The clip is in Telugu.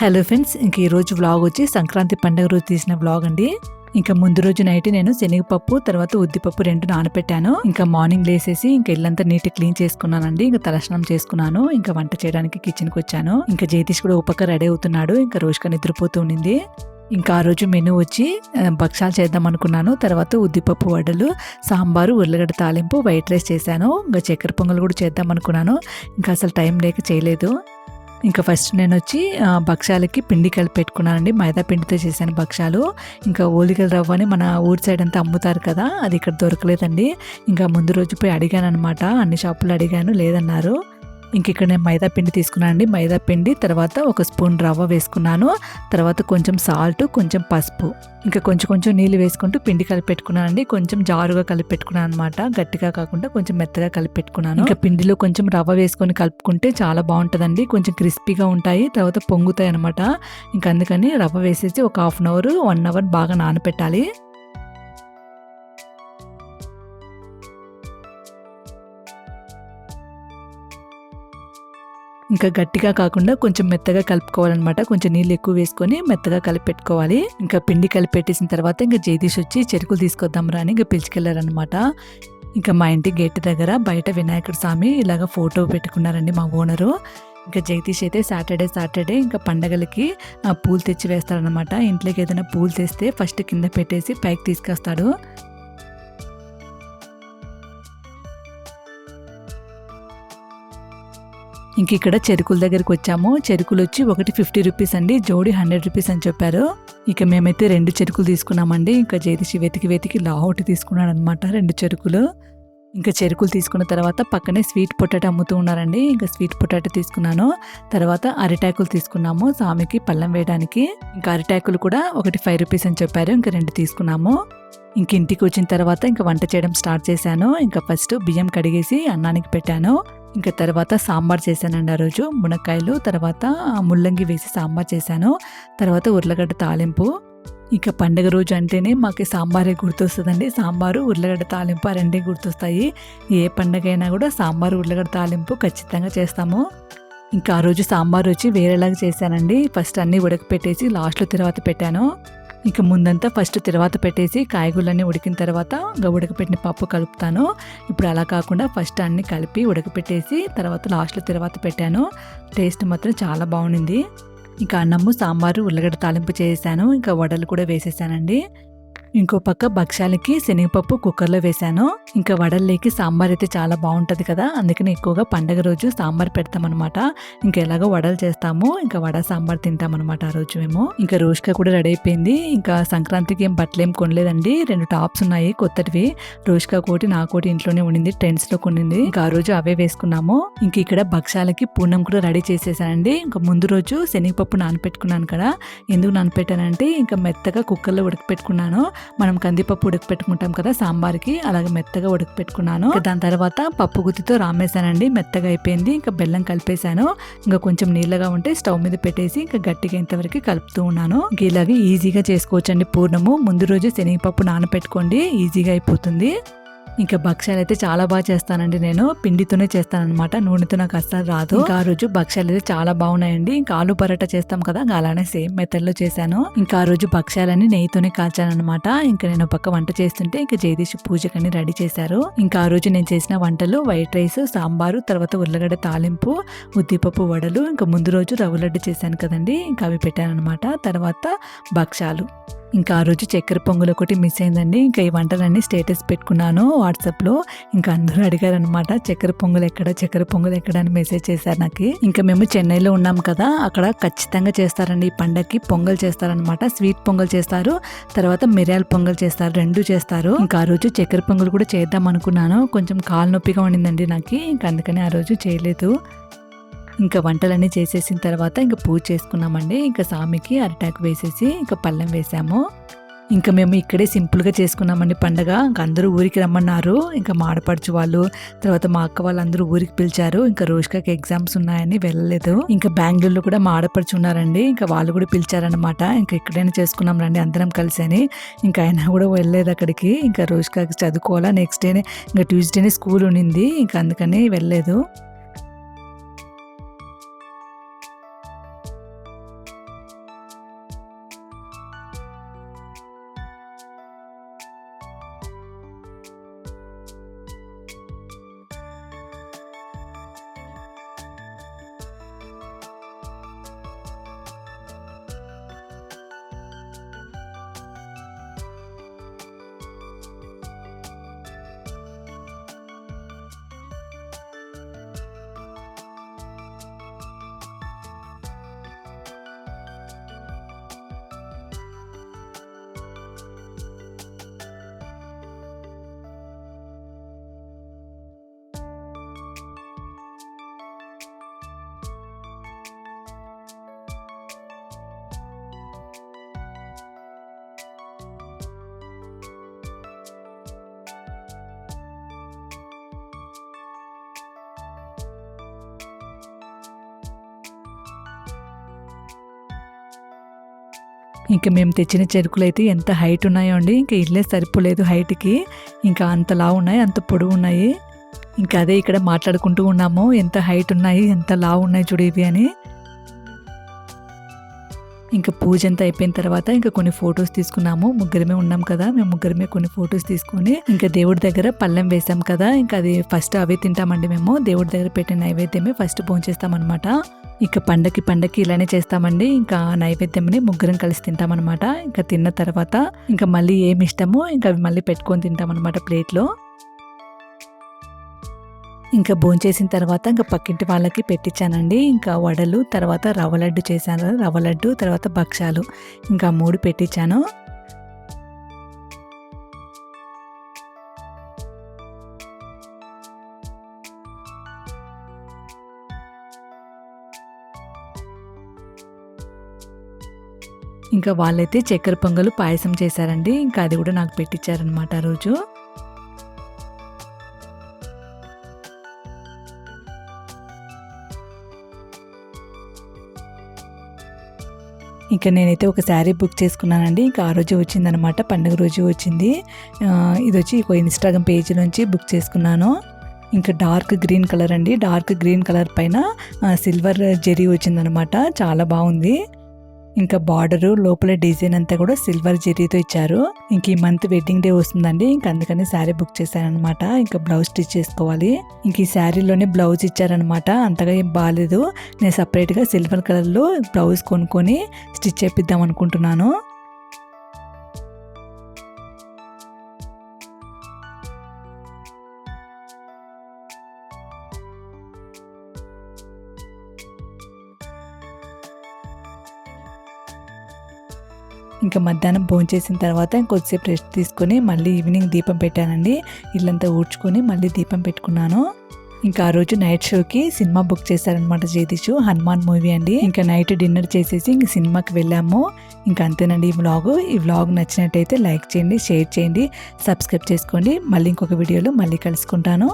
హలో ఫ్రెండ్స్ ఇంక ఈరోజు వ్లాగ్ వచ్చి సంక్రాంతి పండుగ రోజు తీసిన వ్లాగ్ అండి. ఇంకా ముందు రోజు నైట్ నేను శనగపప్పు తర్వాత ఉద్దిపప్పు రెండు నానపెట్టాను. ఇంకా మార్నింగ్ లేసేసి ఇంకా ఇల్లంతా నీట్ క్లీన్ చేసుకున్నానండి. ఇంకా తలస్నానం చేసుకున్నాను. ఇంకా వంట చేయడానికి కిచెన్కి వచ్చాను. ఇంకా జయతీష్ కూడా ఉపక రెడీ అవుతున్నాడు. ఇంకా రోజుగా నిద్రపోతూ ఉండింది. ఇంకా ఆ రోజు మెనూ వచ్చి భక్షాలు చేద్దాం అనుకున్నాను. తర్వాత ఉద్దిపప్పు వడలు సాంబారు ఉర్లగడ్డ తాలింపు వైట్ రైస్ చేశాను. ఇంకా చక్కెర పొంగల్ కూడా చేద్దాం అనుకున్నాను. ఇంకా అసలు టైం లేక చేయలేదు. ఇంకా ఫస్ట్ నేను వచ్చి భక్ష్యాలకి భక్షాలకి పిండి కలిపి పెట్టుకున్నానండి. మైదా పిండితో చేశాను భక్షాలు ఇంకా ఓలికల రవ్వ అని మన ఊరి సైడ్ అంతా అమ్ముతారు కదా అది ఇక్కడ దొరకలేదండి. ఇంకా ముందు రోజు పోయి అడిగాను అనమాట అన్ని షాపులు అడిగాను లేదన్నారు. ఇంక ఇక్కడ నేను మైదా పిండి తీసుకున్నాను అండి. మైదా పిండి తర్వాత ఒక స్పూన్ రవ్వ వేసుకున్నాను. తర్వాత కొంచెం సాల్ట్ కొంచెం పసుపు. ఇంకా కొంచెం కొంచెం నీళ్ళు వేసుకుంటూ పిండి కలిపెట్టుకున్నాను అండి. కొంచెం జారుగా కలిపెట్టుకున్నాను అనమాట గట్టిగా కాకుండా కొంచెం మెత్తగా కలిపెట్టుకున్నాను. ఇంకా పిండిలో కొంచెం రవ్వ వేసుకొని కలుపుకుంటే చాలా బాగుంటుందండి. కొంచెం క్రిస్పీగా ఉంటాయి. తర్వాత పొంగుతాయి అనమాట ఇంకా అందుకని రవ్వ వేసేసి ఒక half an hour one hour బాగా నానపెట్టాలి. ఇంకా గట్టిగా కాకుండా కొంచెం మెత్తగా కలుపుకోవాలన్నమాట. కొంచెం నీళ్ళు ఎక్కువ వేసుకొని మెత్తగా కలిపి పెట్టుకోవాలి ఇంకా పిండి కలిపి పెట్టేసిన తర్వాత ఇంకా జగదీష్ వచ్చి చెరుకులు తీసుకొద్దాం రా అని ఇంకా పిలిచికెళ్ళారనమాట ఇంకా మా ఇంటి గేట్ దగ్గర బయట వినాయకుడు స్వామి ఇలాగ ఫోటో పెట్టుకున్నారండి మా ఓనరు. ఇంకా జగదీష్ అయితే సాటర్డే సాటర్డే ఇంకా పండగలకి పూలు తెచ్చి వేస్తారనమాట ఇంట్లోకి ఏదైనా పూలు తెస్తే ఫస్ట్ కింద పెట్టేసి పైకి తీసుకొస్తాడు. ఇంక ఇక్కడ చెరుకుల దగ్గరికి వచ్చాము. చెరుకులు వచ్చి ఒకటి ఫిఫ్టీ రూపీస్ అండి. జోడి హండ్రెడ్ రూపీస్ అని చెప్పారు. ఇక మేమైతే రెండు చెరుకులు తీసుకున్నామండి. ఇంకా జగదీష్ వెతికి వెతికి లాహోటి తీసుకున్నాడు అనమాట రెండు చెరుకులు. ఇంకా చెరుకులు తీసుకున్న తర్వాత పక్కనే స్వీట్ పొటాటో అమ్ముతూ ఉన్నారండి. ఇంకా స్వీట్ పొటాటో తీసుకున్నాను. తర్వాత అరిటాకులు తీసుకున్నాము. స్వామికి పళ్ళం వేయడానికి ఇంకా అరిటాకులు కూడా ఒకటి ఫైవ్ రూపీస్ అని చెప్పారు. ఇంకా రెండు తీసుకున్నాము. ఇంక ఇంటికి వచ్చిన తర్వాత ఇంకా వంట చేయడం స్టార్ట్ చేశాను. ఇంకా ఫస్ట్ బియ్యం కడిగేసి అన్నానికి పెట్టాను. ఇంకా తర్వాత సాంబార్ చేశానండి ఆ రోజు. మునక్కాయలు తర్వాత ముల్లంగి వేసి సాంబార్ చేశాను. తర్వాత ఉర్లగడ్డ తాలింపు ఇక పండగ రోజు అంటేనే మాకు సాంబారే గుర్తొస్తుందండి. సాంబారు ఉర్లగడ్డ తాలింపు రెండే గుర్తొస్తాయి. ఏ పండగ అయినా కూడా సాంబారు ఉర్లగడ్డ తాలింపు ఖచ్చితంగా చేస్తాము. ఇంకా ఆ రోజు సాంబార్ వచ్చి వేరేలాగా చేశానండి. ఫస్ట్ అన్నీ ఉడకపెట్టేసి లాస్ట్లో తర్వాత పెట్టాను. ఇక ముందంతా ఫస్ట్ తర్వాత పెట్టేసి కాయగూరలన్నీ ఉడికిన తర్వాత ఇంకా ఉడకపెట్టిన పప్పు కలుపుతాను. ఇప్పుడు అలా కాకుండా ఫస్ట్ అన్ని కలిపి ఉడకపెట్టేసి తర్వాత లాస్ట్లో తర్వాత పెట్టాను. టేస్ట్ మాత్రం చాలా బాగుండింది. ఇంకా అన్నము సాంబారు ఉల్లగడ్డ తాలింపు చేశాను ఇంకా వడలు కూడా వేసేసానండి. ఇంకో పక్క భక్ష్యాలకి శనగపప్పు కుక్కర్లో వేశాను. ఇంకా వడల్లేకి సాంబార్ అయితే చాలా బాగుంటుంది కదా. అందుకని ఎక్కువగా పండగ రోజు సాంబార్ పెడతామన్నమాట. ఇంకా ఎలాగో వడలు చేస్తాము. ఇంకా వడ సాంబార్ తింటామన్నమాట ఆ రోజు మేము. ఇంకా రోష్క కూడా రెడీ అయిపోయింది. ఇంకా సంక్రాంతికి ఏం బట్టలు ఏం కొనలేదండి. రెండు టాప్స్ ఉన్నాయి కొత్తటివి. రోష్క కోటి నా కోటి ఇంట్లోనే ఉండింది. ట్రెండ్స్లో కొనింది. ఇంకా ఆ రోజు అవే వేసుకున్నాము. ఇంక ఇక్కడ భక్ష్యాలకి పూర్ణం కూడా రెడీ చేసేసానండి. ఇంకా ముందు రోజు శనగపప్పు నానపెట్టుకున్నాను కదా. ఎందుకు నానపెట్టానంటే ఇంకా మెత్తగా కుక్కర్లో ఉడకపెట్టుకున్నాను. మనం కందిపప్పు ఉడకపెట్టుకుంటాం కదా సాంబార్కి. అలాగే మెత్తగా ఉడకపెట్టుకున్నాను. దాని తర్వాత పప్పు గుత్తితో రామేశానండి మెత్తగా అయిపోయింది. ఇంకా బెల్లం కలిపేశాను. ఇంకా కొంచెం నీళ్ళగా ఉంటే స్టవ్ మీద పెట్టేసి ఇంకా గట్టిగా ఇంతవరకు కలుపుతూ ఉన్నాను. ఇలాగే ఈజీగా చేసుకోవచ్చండి పూర్ణము. ముందు రోజు శనగపప్పు నానపెట్టుకోండి ఈజీగా అయిపోతుంది. ఇంకా భక్ష్యాలు అయితే చాలా బాగా చేస్తానండి నేను. పిండితోనే చేస్తానమాట నూనెతో నాకు అస్సలు రాదు. ఇంకా ఆ రోజు భక్ష్యాలు అయితే చాలా బాగున్నాయండి. ఇంకా ఆలు పరోటా చేస్తాం కదా ఇంకా అలానే సేమ్ మెథడ్లో చేశాను. ఇంకా ఆ రోజు భక్ష్యాలని నెయ్యితోనే కాల్చానమాట ఇంకా నేను పక్క వంట చేస్తుంటే ఇంకా జయదీష్ పూజకని రెడీ చేశారు. ఇంకా ఆ రోజు నేను చేసిన వంటలు వైట్ రైస్ సాంబారు తర్వాత ఉర్లగడ్డ తాలింపు ఉద్దిపప్పు వడలు ఇంకా ముందు రోజు రవ్వ లడ్డు చేశాను కదండి. ఇంకా అవి పెట్టాను అనమాట తర్వాత భక్ష్యాలు. ఇంకా ఆ రోజు చక్కెర పొంగులు ఒకటి మిస్ అయిందండి. ఇంకా ఈ వంటలన్నీ స్టేటస్ పెట్టుకున్నాను వాట్సాప్లో ఇంకా అందరూ అడిగారనమాట చక్కెర పొంగులు ఎక్కడ చక్కెర పొంగులు ఎక్కడ? అని మెసేజ్ చేశారు నాకు. ఇంకా మేము చెన్నైలో ఉన్నాం కదా అక్కడ ఖచ్చితంగా చేస్తారండి ఈ పండగకి పొంగల్ చేస్తారనమాట స్వీట్ పొంగల్ చేస్తారు తర్వాత మిరియాల పొంగల్ చేస్తారు రెండు చేస్తారు. ఇంకా ఆ రోజు చక్కెర పొంగల్ కూడా చేద్దాం అనుకున్నాను. కొంచెం కాలు నొప్పిగా ఉండిందండి నాకు ఇంకా అందుకని ఆ రోజు చేయలేదు. ఇంకా వంటలన్నీ చేసేసిన తర్వాత ఇంకా పూజ చేసుకున్నామండి. ఇంకా సామికి అరిటాకు వేసేసి ఇంకా పళ్ళెం వేసాము. ఇంకా మేము ఇక్కడే సింపుల్గా చేసుకున్నామండి పండగ. ఇంకా అందరూ ఊరికి రమ్మన్నారు. ఇంకా మాడపడుచు వాళ్ళు తర్వాత మా అక్క వాళ్ళందరూ ఊరికి పిలిచారు. ఇంకా రోజుకాకి ఎగ్జామ్స్ ఉన్నాయని వెళ్ళలేదు. ఇంకా బెంగళూరులో కూడా మా ఆడపడుచు ఉన్నారండి. ఇంకా వాళ్ళు కూడా పిలిచారనమాట ఇంకా ఇక్కడైనా చేసుకున్నాం రండి అందరం కలిసి అని ఇంకా ఆయన కూడా వెళ్ళలేదు అక్కడికి. ఇంకా రోజుకాకి చదువుకోవాలా నెక్స్ట్ డేనే ఇంకా ట్యూస్డేనే స్కూల్ ఉండింది. ఇంకా అందుకని వెళ్ళలేదు. ఇంకా మేము తెచ్చిన చెరుకులు అయితే ఎంత హైట్ ఉన్నాయో అండి. ఇంకా ఇల్లే సరిపోలేదు హైట్కి. ఇంకా అంతలా ఉన్నాయి అంత పొడవు ఉన్నాయి. ఇంకా అదే ఇక్కడ మాట్లాడుకుంటూ ఉన్నాము ఎంత హైట్ ఉన్నాయి ఎంత లావు ఉన్నాయి చూడు ఇవి అని. ఇంకా పూజ అంతా అయిపోయిన తర్వాత ఇంకా కొన్ని ఫొటోస్ తీసుకున్నాము. ముగ్గురమే ఉన్నాం కదా మేము ముగ్గురమే కొన్ని ఫొటోస్ తీసుకొని ఇంకా దేవుడి దగ్గర పళ్ళెం వేసాం కదా ఇంకా అది ఫస్ట్ అవే తింటామండి మేము. దేవుడి దగ్గర పెట్టిన నైవేద్యమే ఫస్ట్ భోంచేస్తామన్నమాట. ఇక పండకి పండకి ఇలానే చేస్తామండి. ఇంకా నైవేద్యంని ముగ్గురం కలిసి తింటామన్నమాట. ఇంకా తిన్న తర్వాత ఇంకా మళ్ళీ ఏమి ఇష్టమో ఇంకా మళ్ళీ పెట్టుకొని తింటామన్నమాట ప్లేట్లో. ఇంకా భోంచేసిన తర్వాత ఇంకా పక్కింటి వాళ్ళకి పెట్టించానండి. ఇంకా వడలు తర్వాత రవ్వ లడ్డు చేశాను. రవ్వ లడ్డు తర్వాత భక్షాలు ఇంకా మూడు పెట్టించాను. ఇంకా వాళ్ళైతే చక్కెర పొంగలు పాయసం చేశారండి. ఇంకా అది కూడా నాకు పెట్టించారనమాట ఆ రోజు. ఇంకా నేనైతే ఒక శారీ బుక్ చేసుకున్నానండి. ఇంకా ఆ రోజు వచ్చిందనమాట పండుగ రోజు వచ్చింది. ఇది వచ్చి ఒక ఇన్స్టాగ్రామ్ పేజ్ నుంచి బుక్ చేసుకున్నాను. ఇంకా డార్క్ గ్రీన్ కలర్ అండి. డార్క్ గ్రీన్ కలర్ పైన సిల్వర్ జెరీ వచ్చిందనమాట చాలా బాగుంది. ఇంకా బార్డరు లోపల డిజైన్ అంతా కూడా సిల్వర్ జెరీతో ఇచ్చారు. ఇంక ఈ మంత్ వెడ్డింగ్ డే వస్తుందండి. ఇంకా అందుకని శారీ బుక్ చేశాను అనమాట ఇంకా బ్లౌజ్ స్టిచ్ చేసుకోవాలి. ఇంక ఈ శారీలోనే బ్లౌజ్ ఇచ్చారనమాట అంతగా ఏం బాగాలేదు నేను సపరేట్గా సిల్వర్ కలర్లో బ్లౌజ్ కొనుక్కొని స్టిచ్ చేపిద్దాం అనుకుంటున్నాను. ఇంకా మధ్యాహ్నం భోంచేసిన తర్వాత ఇంకొద్దిసేపు రెస్ట్ తీసుకొని మళ్ళీ ఈవినింగ్ దీపం పెట్టానండి. ఇల్లంతా ఊడ్చుకొని మళ్ళీ దీపం పెట్టుకున్నాను. ఇంకా ఆ రోజు నైట్ షోకి సినిమా బుక్ చేశారనమాట జగదీష్ హనుమాన్ మూవీ అండి. ఇంకా నైట్ డిన్నర్ చేసేసి ఇంక సినిమాకి వెళ్ళాము. ఇంకా అంతేనండి ఈ వ్లాగ్ ఈ వ్లాగ్ నచ్చినట్టయితే లైక్ చేయండి షేర్ చేయండి సబ్స్క్రైబ్ చేసుకోండి. మళ్ళీ ఇంకొక వీడియోలో మళ్ళీ కలుసుకుంటాను.